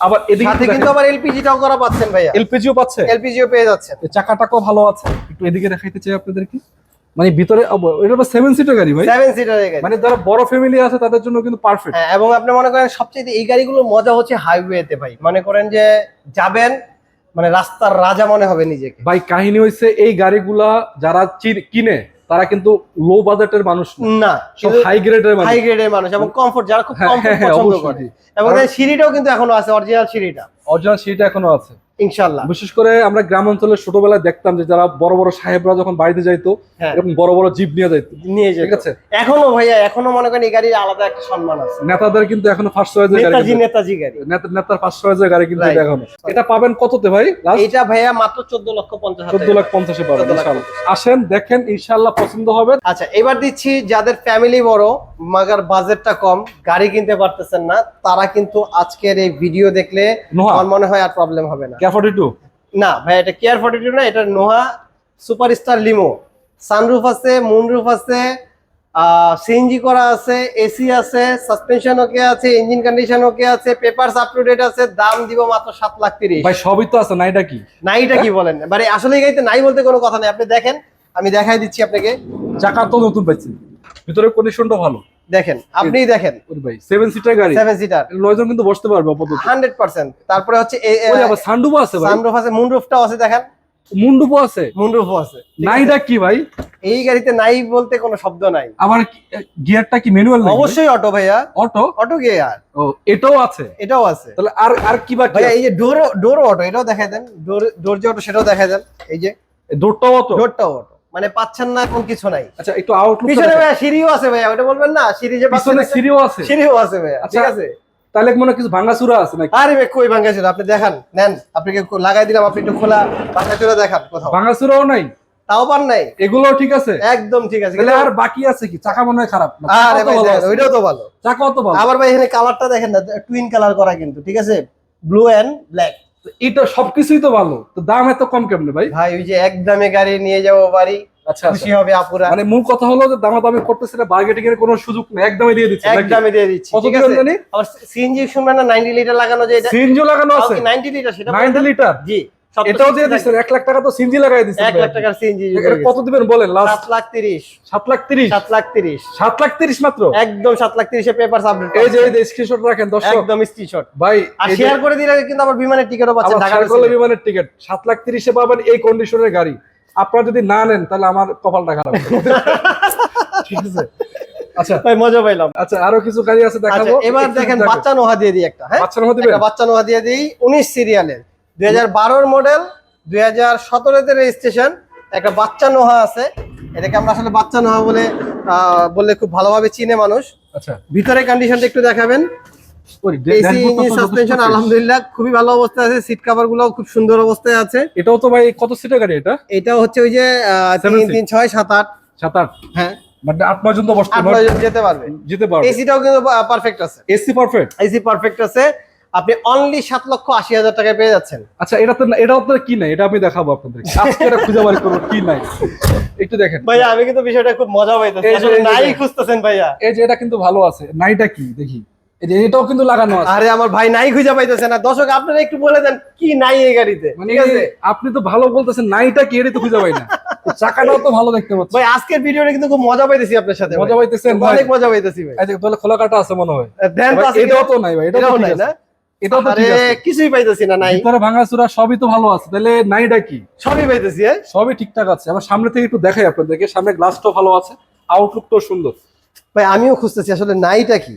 আবার এদিকে সাথে কিন্তু আবার এলপিজিটাও করা পাচ্ছেন ভাইয়া। এলপিজিও পাচ্ছে? এলপিজিও পেয়ে যাচ্ছেন চাকাটাকও ভালো আছে। একটু এদিকে দেখাইতে চাই আপনাদেরকে। মানে ভিতরে এটা সেভেন সিটার গাড়ি ভাই। সেভেন সিটার গাড়ি। মানে যারা বড় ফ্যামিলি আছে তাদের জন্য কিন্তু পারফেক্ট হ্যাঁ এবং আপনি মনে করেন সবচেয়ে এই গাড়িগুলো মজা হচ্ছে হাইওয়েতে ভাই। মনে করেন যে যাবেন মানে রাস্তার রাজা মনে হবে নিজেকে। ভাই কাহিনী হয়েছে এই গাড়িগুলা যারা কিনে তারা কিন্তু লো বাজেটের মানুষ না। হাই গ্রেডের মানুষ। হাই গ্রেডের মানুষ এবং কমফোর্ট যারা খুব হ্যাঁ, কমফোর্ট হ্যাঁ, হ্যাঁ, পছন্দ করে। এবং সিঁড়িটাও কিন্তু এখনও আছে অরিজিনাল সিঁড়িটা। অরিজিনাল সিঁড়িটা এখনও আছে। ইনশাল্লাহ বিশেষ করে আমরা গ্রাম অঞ্চলে ছোটবেলায় দেখতাম যে যারা বড় বড় সাহেবরা যখন বাড়িতে যাইতো হ্যাঁ। এরকম বড় বড় জিপ নিয়ে যাইতো। নিয়ে ঠিক আছে? এখনও ভাইয়া এখনও মনে করেন এই গাড়ির আলাদা একটা সম্মান আছে। নেতাদের কিন্তু এখনও ফার্স্ট চয়েসের গাড়ি নেতাজি নেতাজি গাড়ি। নেতা- নেতার ফার্স্ট চয়েসের গাড়ি কিন্তু. এটা এখনও এটা পাবেন কততে ভাই? এইটা ভাইয়া মাত্র চোদ্দ লক্ষ পঞ্চাশ হাজার। চোদ্দ লাখ পঞ্চাশে পাবেন ইনশাআল্লাহ। আসেন দেখেন ইনশাল্লাহ পছন্দ হবে। আচ্ছা এবার দিচ্ছি যাদের ফ্যামিলি বড় মাগার বাজেটটা কম গাড়ি কিনতে পারতেছেন না তারা কিন্তু আজকের এই ভিডিও দেখলে আমার মনে হয় আর প্রবলেম হবে না। কে ফর্টি টু না ভাই এটা কেয়ার ফর্টি টু না এটা নোহা সুপারস্টার লিমো সানরুফ আছে মুনরুফ আছে সিএনজি করা আছে এসি আছে সাসপেনশন ওকে আছে ইঞ্জিন কন্ডিশন ওকে আছে পেপারস আপ টু ডেট আছে দাম দিব মাত্র সাত লাখ তিরিশ। ভাই সবই তো আছে না এটা কি নাইটা কি বলেন? মানে আসলে গাড়িতে নাই বলতে কোনো কথা নেই। আপনি দেখেন আমি দেখাই দিচ্ছি আপনাকে। চাকা তো নতুন পাইছি। ভিতরে কন্ডিশনটা ভালো। দেখেন আপনিই দেখেন। ভাই সেভেন সিটার গাড়ি। সিটার নয়জন কিন্তু বসতে পারবে আপাতত। Hundred percent. তারপরে হচ্ছে আবার সানডুবো আছে ভাই। সানরুফ আছে মুনরুফটাও আছে দেখেন। আছে? আছে। ঠিক না আছে? এটা কি ভাই? এই গাড়িতে নাই বলতে কোনো শব্দ নাই। আমার গিয়ারটা কি ম্যানুয়াল নাকি অবশ্যই অটো ভাইয়া। অটো অটো গিয়ার ও এটাও আছে? এটাও আছে। তাহলে আর আর কি বাকি ভাইয়া এই যে ডোর ডোর অটো এটাও দেখাই দেন। ডোর ডোর যে অটো সেটাও দেখাই দেন। এই যে। ডোরটাও অটো ডোরটাও অটো মানে পাচ্ছেন না কোন কিছু নাই। আচ্ছা একটু আউটলুক পিছনে ভাইয়া সিঁড়িও আছে ভাইয়া ওটা বলবেন না? সিঁড়ি যে পিছনে সিঁড়িও আছে। সিঁড়িও আছে ভাইয়া আচ্ছা। ঠিক আছে। তাহলে মনে কিছু ভাঙাচুরা আছে নাকি? আরে ভাই কই ছিল আপনি দেখান নেন। আপনাকে লাগাই দিলাম আপনি একটু খোলা ভাঙ্গা চলে দেখান কোথাও। ভাঙাচুরাও নাই? তাও পার নাই? এগুলো ঠিক আছে? একদম ঠিক আছে তাহলে আর বাকি আছে কি? চাকা মনে হয় খারাপ। না, আরে তো ভাই। ওইটাও তো ভালো। চাকাও তো ভালো। আবার ভাই এখানে কালারটা দেখেন না টুইন কালার করা কিন্তু ঠিক আছে? ব্লু এন্ড ব্ল্যাক এটা সবকিছুই তো ভালো। তো দাম এত কম কেমনে ভাই? ভাই ওই যে এক দামে গাড়ি নিয়ে যাব বাড়ি আচ্ছা খুশি হবে আপুরা। মানে মূল কথা হলো যে দামা দামি করতেছে না বার্গেটিং এর কোনো সুযোগ নেই একদমই দিয়ে দিচ্ছে একদমই দিয়ে দিচ্ছি কত দিবেন জানি? আবার সিএনজি শুনবেন না 90 লিটার লাগানো যে এটা? সিএনজি লাগানো আছে? 90 লিটার সেটা 90 লিটার? জি। এটাও দিয়ে দিচ্ছেন এক লাখ টাকা তো সিএনজি লাগাই দিচ্ছেন 1 লাখ টাকার সিএনজি কত দিবেন বলেন লাস্ট 7 লাখ 30 সাত লাখ তিরিশ? 7 লাখ 30 সাত লাখ তিরিশ মাত্র? একদম 7 লাখ 30 এর পেপারস আপডেট এই যে এই যে স্ক্রিনশট রাখেন দর্শক। একদম স্ক্রিনশট ভাই আর শেয়ার করে দিলে কিন্তু আবার বিমানের টিকিটও পাচ্ছেন ঢাকা করলে বিমানের টিকিট সাত লাখ তিরিশে পাবেন এই কন্ডিশনের গাড়ি। আপনারা যদি না নেন তাহলে আমার কপালটা খারাপ ঠিক আছে? আচ্ছা। ভাই মজা পাইলাম। আচ্ছা আরও কিছু গাড়ি আছে আচ্ছা দেখাবো এবার দেখেন। বাচ্চা নোহা দিয়ে দিই একটা হ্যাঁ? বাচ্চা দিবেন? বাচ্চা নোহা দিয়ে দিই উনিশ সিরিয়ালের দুই হাজার বারোর মডেল দুই হাজার সতেরোতে রেজিস্ট্রেশন একটা বাচ্চা নোহা আছে। এটাকে আমরা আসলে বাচ্চা নোহা বলে বললে খুব ভালোভাবে চিনে মানুষ। আচ্ছা। ভিতরে কন্ডিশনটা একটু দেখাবেন। এসি ইঞ্জিন সাসপেনশন আলহামদুলিল্লাহ খুবই ভালো অবস্থায় আছে। সিট কভারগুলো খুব সুন্দর অবস্থায় আছে। এটাও তো ভাই কত সিটের গাড়ি এটা? এটা হচ্ছে ওই যে আহ, তিন তিন ছয় সাত আট। সাত আট? হ্যাঁ। মানে আট নয় জন তো বসতে আট নয় জন যেতে পারবে। যেতে পারবে। এসিটাও কিন্তু পারফেক্ট আছে। এসি পারফেক্ট এসি পারফেক্ট আছে। আপনি অনলি সাত লক্ষ আশি হাজার টাকায় পেয়ে যাচ্ছেন। আচ্ছা এটা তো এটাও তো কি নাই? এটা আমি দেখাবো আপনাদের। এটা খুঁজে বার করব কি নাই? একটু দেখেন। ভাইয়া আমি কিন্তু বিষয়টা খুব মজা পাইতেছি। নাই খুঁজতেছেন ভাইয়া। এই যে এটা কিন্তু ভালো আছে। নাইটা কি? দেখি। এটাও কিন্তু লাগানো আছে। আরে আমার ভাই নাই খুঁজে পাইতেছে না। দর্শক আপনারা একটু বলে দেন কি নাই এই গাড়িতে? মানে ঠিক আছে? আপনি তো ভালো বলতেছেন নাইটা কি এটা তো খুঁজে পাই না। চাকাটাও তো ভালো দেখতে পাচ্ছি। ভাই আজকের ভিডিওটা কিন্তু খুব মজা পাইতেছি আপনার সাথে মজা পাইতেছেন অনেক মজা পাইতেছি ভাই। যে তাহলে খোলা কাটা আছে মনে হয়। আছে এটাও তো নাই ভাই এটাও নাই না? এটাও তো ঠিক আছে। কিছুই পাইতেছি না নাই। ভিতরে ভাঙাচুরা সবই তো ভালো আছে তাহলে নাইটা কি? সবই পাইতেছি হ্যাঁ। সবই ঠিকঠাক আছে। আমার সামনে থেকে একটু দেখাই আপনাদেরকে সামনে গ্লাসটাও ভালো আছে আউটলুকটাও সুন্দর। ভাই আমিও খুঁজতেছি আসলে নাইটা কি?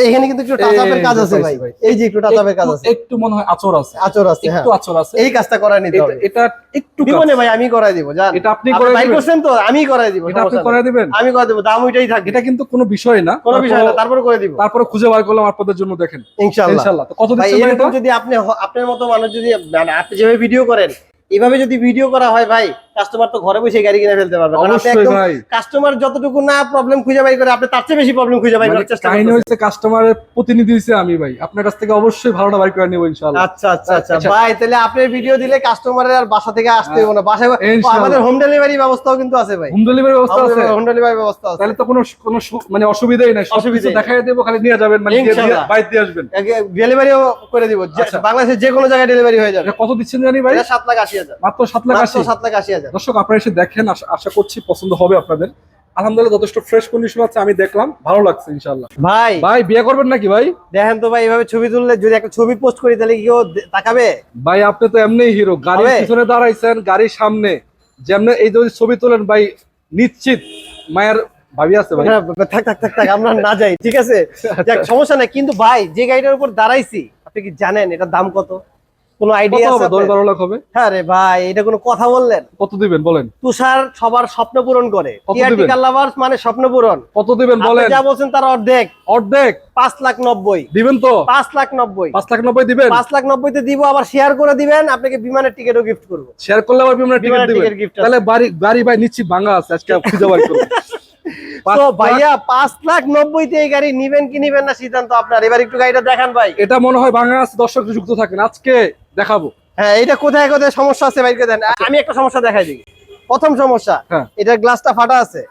এখানে কিন্তু একটু টাচ আপের এই কাজ আছে ভাই। এই যে একটু টাচ আপের কাজ আছে। একটু মনে হয় আচর আছে। আচর আছে হ্যাঁ। একটু আচর আছে। এই কাজটা করায় নিতে হবে। এটা একটু ভাই আমি করাই দিব জান। এটা আপনি ভাই করছেন তো আমি করাই দিব এটা আপনি সমস্যা দিবেন। আমি করে দিব দাম ওইটাই থাকবে। এটা কিন্তু কোনো বিষয় না। কোনো বিষয় না তারপর- করে দিব। তারপরে খুঁজে বার করলাম আপনাদের জন্য দেখেন। ইনশাআল্লাহ। ইনশাআল্লাহ। তো কত ভাই দিচ্ছেন ভাই এরকম এটা? যদি আপনি আপনার মতো মানুষ যদি মানে আপনি যেভাবে ভিডিও করেন এভাবে যদি ভিডিও করা হয় ভাই কাস্টমার তো ঘরে বসে গাড়ি কিনে ফেলতে পারবে। কাস্টমার যতটুকু না প্রবলেম খুঁজে বাই করে আপনি তার চেয়ে বেশি প্রবলেম খুঁজে বাই মানে করার চেষ্টা কাহিনী করতেছেন। হচ্ছে কাস্টমারের প্রতিনিধি হচ্ছে আমি ভাই। আপনার কাছ থেকে অবশ্যই ভালোটা বাই করে নিবো ইনশাআল্লাহ। আচ্ছা আচ্ছা আচ্ছা। আচ্ছা। ভাই তাহলে আপনি ভিডিও দিলে কাস্টমারের আর বাসা থেকে আসতে হবে না। বাসায় আমাদের হোম ডেলিভারি ব্যবস্থাও কিন্তু আছে ভাই। হোম ডেলিভারি ব্যবস্থা আছে। হোম ডেলিভারি ব্যবস্থা আছে। তাহলে তো কোনো কোনো মানে অসুবিধাই নাই। অসুবিধাই নাই। দেখাই দেবো খালি নিয়ে যাবেন মানে দিয়ে- দিয়ে- ইনশাআল্লাহ। বাইরে দিয়ে আসবেন। ডেলিভারিও করে দিব। আচ্ছা। বাংলাদেশের যে কোনো জায়গায় ডেলিভারি হয়ে যাবে। কত দিচ্ছেন জানি ভাই? এটা সাত লাখ আশি হাজার। মাত্র সাত লাখ মাত্র আশি। সাত লাখ আশি হাজার। দর্শক আপনারা এসে দেখেন আশা- করছি পছন্দ হবে আপনাদের। আলহামদুলিল্লাহ যথেষ্ট ফ্রেশ কন্ডিশন আছে আমি দেখলাম ভালো লাগছে ইনশাআল্লাহ। ভাই। ভাই বিয়ে করবেন নাকি ভাই? দেখেন তো ভাই এভাবে ছবি তুললে যদি একটা ছবি পোস্ট করি তাহলে কেউ তাকাবে? ভাই আপনি তো এমনি হিরো গাড়ির পিছনে দাঁড়াইছেন গাড়ির সামনে। যেমনি এই যদি ছবি তোলেন ভাই নিশ্চিত মায়ের ভাবি আছে ভাই। হ্যাঁ, থাক থাক থাক থাক আমরা না যাই ঠিক আছে? সমস্যা নাই। কিন্তু ভাই যে গাড়িটার উপর দাঁড়াইছি আপনি কি জানেন এটা দাম কত? কোনো আইডিয়া আছে দশ আপনার? বারো লাখ হবে? হ্যাঁ রে ভাই এটা কোনো কথা বললেন? কত দিবেন বলেন? তুষার সবার স্বপ্ন পূরণ করে। কত লাভার্স মানে স্বপ্ন পূরণ। কত দিবেন বলেন? যা বলছেন তার অর্ধেক। অর্ধেক? পাঁচ লাখ নব্বই। দিবেন তো? পাঁচ লাখ নব্বই। পাঁচ লাখ নব্বই দিবেন? পাঁচ লাখ নব্বইতে দিব আবার শেয়ার করে দিবেন আপনাকে বিমানের টিকিটও গিফট করব। শেয়ার করলে আবার বিমানের টিকিট দিবেন। তাহলে বাড়ি গাড়ি ভাই নিশ্চিত ভাঙা আছে আজকে খুঁজে বার পাঁচ তো ভাইয়া পাঁচ লাখ নব্বইতে এই গাড়ি নিবেন কি নিবেন না সিদ্ধান্ত আপনার? এবার একটু গাড়িটা দেখান ভাই। এটা মনে হয় ভাঙা দর্শক যুক্ত থাকেন। আজকে দেখাবো। হ্যাঁ এটা কোথায় কোথায় সমস্যা আছে বাইকে দেন? আমি একটা সমস্যা দেখাই দিই। প্রথম সমস্যা। এটার গ্লাসটা ফাটা আছে।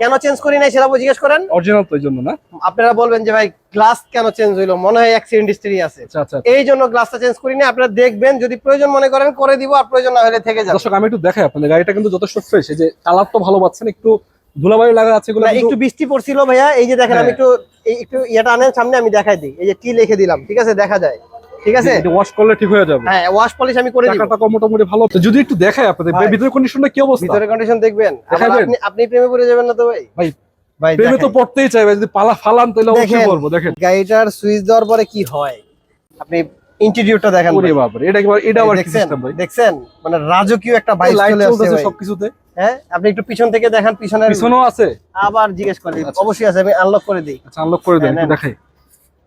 কেন চেঞ্জ করি নাই সেটা জিজ্ঞেস করেন। অরিজিনাল তো জন্য না? আপনারা বলবেন যে ভাই গ্লাস কেন চেঞ্জ হইল? মনে হয় অ্যাক্সিডেন্ট হিস্ট্রি আছে। আচ্ছা আচ্ছা এই জন্য গ্লাসটা চেঞ্জ করি না আপনারা দেখবেন যদি প্রয়োজন মনে করেন করে দিব। আর প্রয়োজন না হলে থেকে যাবে। দর্শক আমি একটু দেখাই আপনাদের। গাড়িটা কিন্তু যথেষ্ট ফ্রেশ এই যে কালার তো ভালো পাচ্ছেন একটু ধুলাবাড়ি লাগা আছে এগুলো একটু বৃষ্টি পড়ছিল ভাইয়া এই যে দেখেন আমি হ্যাঁ। একটু একটু ইয়েটা আনেন সামনে আমি দেখাই দিই। এই যে টি লিখে দিলাম ঠিক আছে দেখা যায়। ঠিক আছে? এটা ওয়াশ করলে ঠিক হয়ে যাবে। হ্যাঁ ওয়াশ পলিশ আমি করে দিব। টাকাটা মোটামুটি ভালো। তো যদি একটু দেখাই আপনাদের ভাই। ভিতরের কন্ডিশনটা কি অবস্থা? ভিতরে কন্ডিশন দেখবেন। আপনি আপনি প্রেমে পড়ে যাবেন না তো ভাই? ভাই, ভাই প্রেমে তো। পড়তেই চাইবে যদি পালা ফালান তাহলে অবশ্যই দেখেন। দেখেন। গাড়িটার সুইচ দেওয়ার পরে কি হয়? আপনি ইন্টিরিয়রটা দেখেন ওরে এটা কি এটা আবার কি দেখছেন সিস্টেম ভাই। দেখছেন? মানে রাজকীয় একটা বাইক চলে আসছে সবকিছুতে। হ্যাঁ? আপনি একটু পিছন থেকে দেখেন পিছনের পিছনেও আছে। আবার জিজ্ঞেস করেন। আচ্ছা। অবশ্যই আছে আমি আনলক করে দিই। আচ্ছা আনলক করে দেন হ্যাঁ, একটু দেখাই।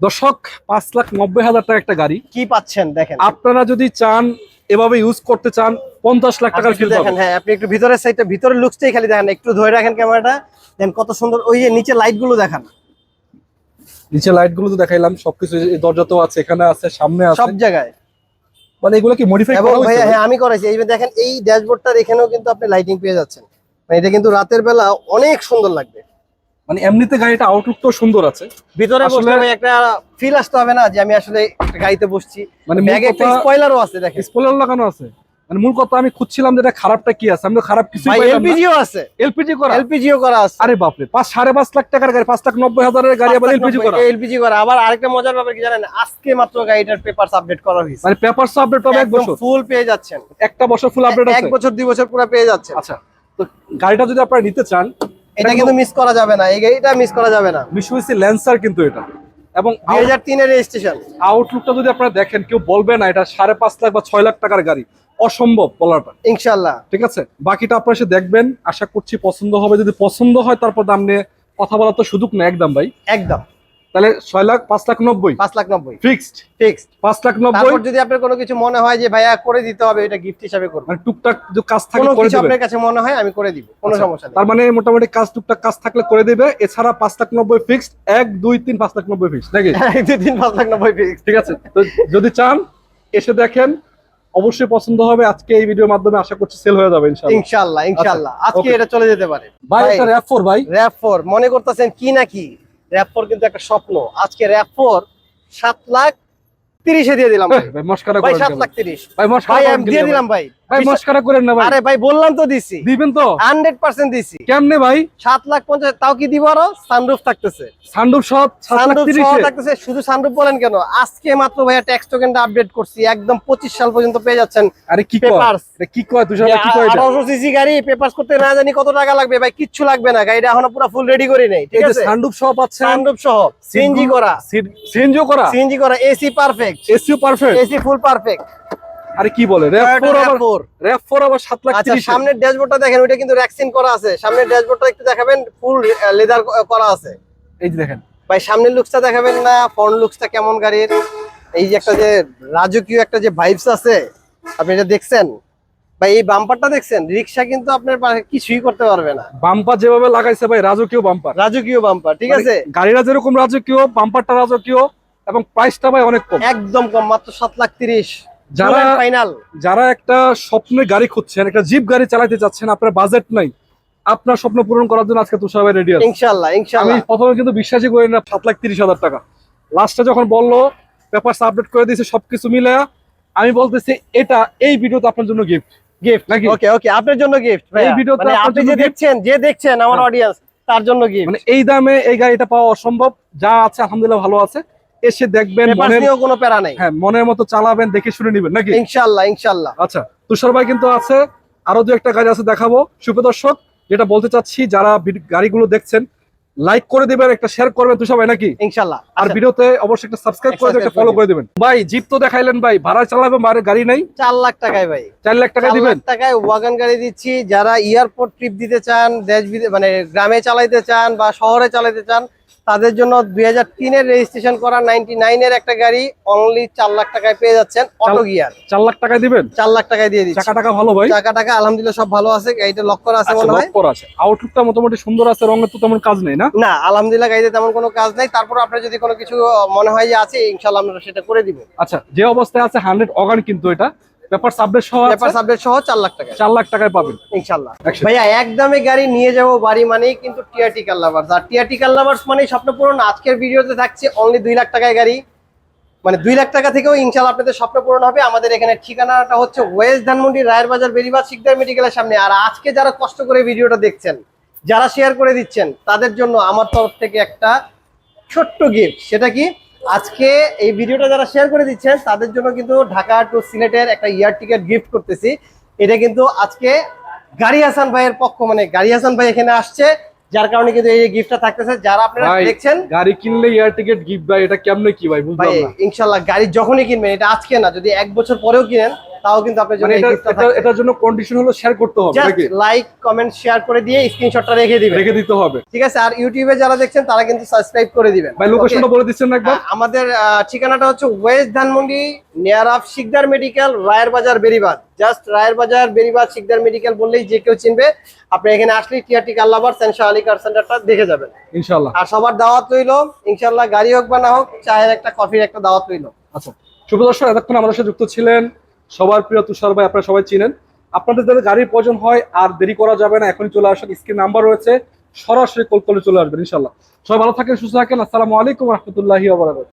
দর্শক পাঁচ লাখ নব্বই হাজার টাকা একটা গাড়ি। কি পাচ্ছেন? দেখেন। আপনারা যদি চান এভাবে ইউজ করতে চান পঞ্চাশ লাখ টাকার ফিল দেখেন হ্যাঁ আপনি একটু ভিতরের সাইডটা ভিতরের লুকসটাই খালি দেখেন একটু ধরে রাখেন ক্যামেরাটা দেন কত সুন্দর ওই যে নিচে লাইটগুলো দেখান। নিচে লাইটগুলো তো দেখাইলাম সবকিছু দরজা তো আছে এখানে আছে সামনে আছে। সব জায়গায়। মানে এগুলো কি মডিফাই করা হয়েছে? হ্যাঁ আমি করেছি এই দেখেন এই ড্যাশবোর্ডটার এখানেও কিন্তু আপনি লাইটিং পেয়ে যাচ্ছেন। মানে এটা কিন্তু রাতের বেলা অনেক সুন্দর লাগবে। মানে এমনিতে গাড়িটা আউটলুক তো সুন্দর আছে। ভিতরে বসলে ভাই একটা ফিল আসতে হবে না যে আমি আসলে গাড়িতে বসছি। মানে ব্যাগে একটা স্পয়লারও আছে দেখেন। স্পয়লার লাগানো আছে। মানে মূল কথা আমি খুঁজছিলাম যে এটা খারাপটা কি আছে? আমি তো খারাপ না। এলপিজিও আছে। এলপিজি করা। এলপিজিও করা আছে। আরে বাপরে পাঁচ সাড়ে পাঁচ লাখ টাকার গাড়ি পাঁচ লাখ নব্বই হাজারের গাড়ি আবার এলপিজি করা। এলপিজি করা। আবার আরেকটা মজার ব্যাপার কি জানেন? আজকে মাত্র গাড়িটার পেপারস আপডেট করা হয়েছে। মানে আপডেট পাবে এক বছর। ফুল পেয়ে যাচ্ছেন। একটা বছর ফুল আপডেট এক বছর দুই বছর পুরো পেয়ে যাচ্ছেন। আচ্ছা তো গাড়িটা যদি আপনারা নিতে চান এটা কিন্তু মিস করা যাবে না। এই গাড়িটা মিস করা যাবে না। মিশুইসি ল্যান্সার কিন্তু এটা। এবং দুই হাজার তিনের রেজিস্ট্রেশন আউটলুকটা যদি আপনারা দেখেন কেউ বলবে না এটা সাড়ে পাঁচ লাখ বা ছয় লাখ টাকার গাড়ি। অসম্ভব বলাটা ইনশাল্লাহ ঠিক আছে? বাকিটা আপনারা এসে দেখবেন আশা করছি পছন্দ হবে। যদি পছন্দ হয় তারপর দাম নিয়ে কথা বলার তো সুযোগ না একদম ভাই। একদম। তাহলে ছয় লাখ পাঁচ লাখ নব্বই? পাঁচ লাখ নব্বই। ফিক্সড ফিক্সড পাঁচ লাখ নব্বই? যদি আপনার কোনো কিছু মনে হয় যে ভাইয়া করে দিতে হবে এটা গিফট হিসাবে করব। মানে টুকটাক যে কাজ থাকে কোনো কিছু আপনার কাছে মনে হয় আমি করে দিব। কোনো আচ্ছা, সমস্যা নেই। তার মানে মোটামুটি কাজ টুকটাক কাজ থাকলে করে দেবে। এছাড়া পাঁচ লাখ নব্বই ফিক্সড এক দুই তিন পাঁচ লাখ নব্বই ফিক্সড নাকি? এক দুই তিন পাঁচ লাখ নব্বই ফিক্স ঠিক আছে? তো যদি চান এসে দেখেন অবশ্যই পছন্দ হবে। আজকে এই ভিডিওর মাধ্যমে আশা করছি সেল হয়ে যাবে ইনশাআল্লাহ। ইনশাআল্লাহ ইনশাল্লাহ আজকে আচ্ছা, এটা চলে যেতে পারে। ভাই এটা র্যাপ 4 ভাই। র্যাপ 4 মনে করতেছেন কি নাকি র্যাপ 4 কিন্তু একটা স্বপ্ন। আজকে র্যাপ ফোর সাত লাখ এ দিয়ে দিলাম ভাই। ভাই মস্কারা ভাই 7 লাখ তিরিশ। ভাই মস্কারা দিয়ে দিলাম ভাই। ভাই মস্কারা করেন না ভাই। আরে ভাই বললাম তো দিছি। দিবেন তো? হান্ড্রেড পার্সেন্ট দিছি। কেমনে ভাই? সাত লাখ পঞ্চাশ তাও কি দিব আরও? সানরুফ থাকতেছে। সানরুফ সব সহ থাকতেছে শুধু সানরুফ বলেন কেন? আজকে মাত্র ভাইয়া ট্যাক্স টোকেনটা আপডেট করছি একদম পঁচিশ সাল পর্যন্ত পেয়ে যাচ্ছেন আরে কি কয়? Papers। এটা কি কয়? কি কয় এটা? সিসি গাড়ি পেপার করতে না জানি কত টাকা লাগবে ভাই কিচ্ছু লাগবে না গাড়িটা এখনও পুরো ফুল রেডি করি নেই ঠিক আছে? সানরুফ সব পাচ্ছেন সানরুফ সহ সিএনজি করা। সিএনজিও করা? সিএনজি করা এসি পারফেক্ট এসিও পারফেক্ট এসি ফুল পারফেক্ট আরে কি বলে? র্যাপ ফোর আবার র্যাপ ফোর আবার সাত লাখ আচ্ছা সামনের ড্যাশবোর্ডটা দেখেন ওইটা কিন্তু র্যাক্সিন করা আছে। সামনের ড্যাশবোর্ডটা একটু দেখাবেন ফুল লেদার করা আছে। এই যে দেখেন। ভাই সামনের লুকসটা দেখাবেন না ফ্রন্ট লুকসটা কেমন গাড়ির? এই যে একটা যে রাজকীয় একটা যে ভাইবস আছে আপনি এটা দেখছেন? ভাই এই বাম্পারটা দেখছেন? রিক্সা কিন্তু আপনার কিছুই করতে পারবে না। বাম্পার যেভাবে লাগাইছে ভাই রাজকীয় বাম্পার রাজকীয় বাম্পার ঠিক মানে আছে? গাড়িটা যেরকম রাজকীয় বাম্পারটা রাজকীয় এবং প্রাইসটা ভাই অনেক কম। একদম কম মাত্র সাত লাখ তিরিশ। যারা ফাইনাল যারা একটা স্বপ্নের গাড়ি খুঁজছেন একটা জিপ গাড়ি চালাতে যাচ্ছেন আপনার বাজেট নাই। আপনার স্বপ্ন পূরণ করার জন্য আজকে তুষার ভাই রেডি আছে। ইনশাল্লাহ আমি প্রথমে কিন্তু বিশ্বাসই করি না সাত লাখ তিরিশ হাজার টাকা। লাস্টে যখন বলল পেপার আপডেট করে দিয়েছে সবকিছু মিলে আমি বলতেছি এটা এই ভিডিওতে আপনার জন্য গিফট গিফট নাকি? ওকে ওকে আপনার জন্য গিফট এই ভিডিওতে আপনি যে দেখছেন যে দেখছেন আমার হ্যাঁ। অডিয়েন্স তার জন্য গিফট মানে এই দামে এই গাড়িটা পাওয়া অসম্ভব। যা আছে আলহামদুলিল্লাহ ভালো আছে। এসে দেখবেন মনের কোনো প্যারা নেই। হ্যাঁ মনের মতো চালাবেন দেখে শুনে নিবেন নাকি? ইনশাল্লাহ ইনশাল্লাহ। আচ্ছা তুষার ভাই কিন্তু আছে আরও দু একটা গাড়ি আছে দেখাবো। সুপ্রিয় দর্শক যেটা বলতে চাচ্ছি যারা গাড়িগুলো দেখছেন লাইক করে দিবেন একটা শেয়ার করবেন তুষার ভাই নাকি? ইনশাল্লাহ আর আচ্ছা, ভিডিওতে অবশ্যই একটা সাবস্ক্রাইব করে একটা ফলো করে দিবেন। ভাই জিপ তো দেখাইলেন ভাই ভাড়া চালাবেন বাইরে গাড়ি নাই? চার লাখ টাকায় ভাই। চার লাখ টাকা দিবেন লাখ টাকায় ওয়াগন গাড়ি দিচ্ছি যারা এয়ারপোর্ট ট্রিপ দিতে চান দেশ মানে গ্রামে চালাইতে চান বা শহরে চালাইতে চান তাদের জন্য দুই হাজার তিনের রেজিস্ট্রেশন করা নাইনটি নাইনের একটা গাড়ি অনলি চার লাখ টাকায় পেয়ে যাচ্ছেন অটো গিয়ার চার লাখ টাকায় দিবেন? চার লাখ টাকায় দিয়ে দিচ্ছি। টাকা ভালো ভাই। টাকা টাকা আলহামদুলিল্লাহ সব ভালো আছে গাড়িটা লক করা আছে আচ্ছা মনে হয়। আছে। আউটলুকটা মোটামুটি সুন্দর আছে রঙের তো তেমন কাজ নেই না? না আলহামদুলিল্লাহ গাড়িতে তেমন কোনো কাজ নেই। তারপর আপনার যদি কোনো কিছু মনে হয় যে আছে ইনশাল্লাহ আমরা সেটা করে দিব। আচ্ছা যে অবস্থায় আছে হান্ড্রেড অগান কিন্তু এটা। পেপার সহ পেপার সহ লাখ টাকা লাখ টাকায় পাবেন। ভাইয়া গাড়ি নিয়ে যাব বাড়ি মানেই কিন্তু লাভার্স আর লাভার্স মানে স্বপ্ন পূরণ। আজকের ভিডিওতে থাকছে অনলি লাখ টাকায় গাড়ি। মানে লাখ টাকা থেকেও আপনাদের স্বপ্ন পূরণ হবে। আমাদের এখানে ঠিকানাটা হচ্ছে ওয়েস্ট ধানমন্ডি রায়ের বাজার বেরিবাদ শিকদার মেডিকেলের সামনে। আর আজকে যারা কষ্ট করে ভিডিওটা দেখছেন যারা শেয়ার করে দিচ্ছেন তাদের জন্য আমার তরফ থেকে একটা ছোট্ট গিফট সেটা কি? আজকে এই ভিডিওটা যারা শেয়ার করে দিচ্ছেন তাদের জন্য কিন্তু ঢাকা টু সিলেটের একটা ইয়ার টিকিট গিফট করতেছি। এটা কিন্তু আজকে গাড়ি হাসান ভাইয়ের পক্ষ মানে গাড়ি হাসান ভাই এখানে আসছে যার কারণে কিন্তু এই গিফটটা থাকতেছে। যারা আপনারা দেখছেন গাড়ি কিনলে ইয়ার টিকিট গিফট ভাই এটা কেমনে কি ভাই? বুঝলাম না। ইনশাআল্লাহ গাড়ি যখনই কিনবেন এটা আজকে না যদি এক বছর পরেও কিনেন তাও কিন্তু আপনার জন্য মানে এটার জন্য কন্ডিশন হলো শেয়ার করতে হবে লাইক কমেন্ট শেয়ার করে দিয়ে স্ক্রিনশটটা রেখে দিবেন। রেখে দিতে হবে। ঠিক আছে আর ইউটিউবে যারা দেখছেন তারা কিন্তু সাবস্ক্রাইব করে দিবেন। ভাই লোকেশনটা বলে দিচ্ছেন একবার। আমাদের আহ, ঠিকানাটা হচ্ছে west Dhanmondi near of Sikdar medical Rayer Bazar Beribadh just রায়ের বাজার বেরিবাদ শিকদার মেডিকেল বললেই যে কেউ চিনবে। আপনি এখানে আসলেই টিআরটি কাল্লাবার সেনশা আলী কার সেন্টারটা দেখে যাবেন। ইনশাল্লাহ আর সবার দাওয়াত রইল ইনশাল্লাহ গাড়ি হোক বা না হোক চায়ের একটা কফির একটা দাওয়াত রইল। আচ্ছা। শুভ দর্শক এতক্ষণ আমাদের সাথে যুক্ত ছিলেন সবার প্রিয় তুষার ভাই, আপনারা সবাই চিনেন। আপনাদের যাদের গাড়ির প্রয়োজন হয় আর দেরি করা যাবে না, এখনই চলে আসেন। স্ক্রিন নাম্বার রয়েছে, সরাসরি কল করে চলে আসবেন ইনশাল্লাহ সবাই ভালো থাকেন, সুস্থ থাকেন। আসসালামু আলাইকুম রহমতুল্লাহি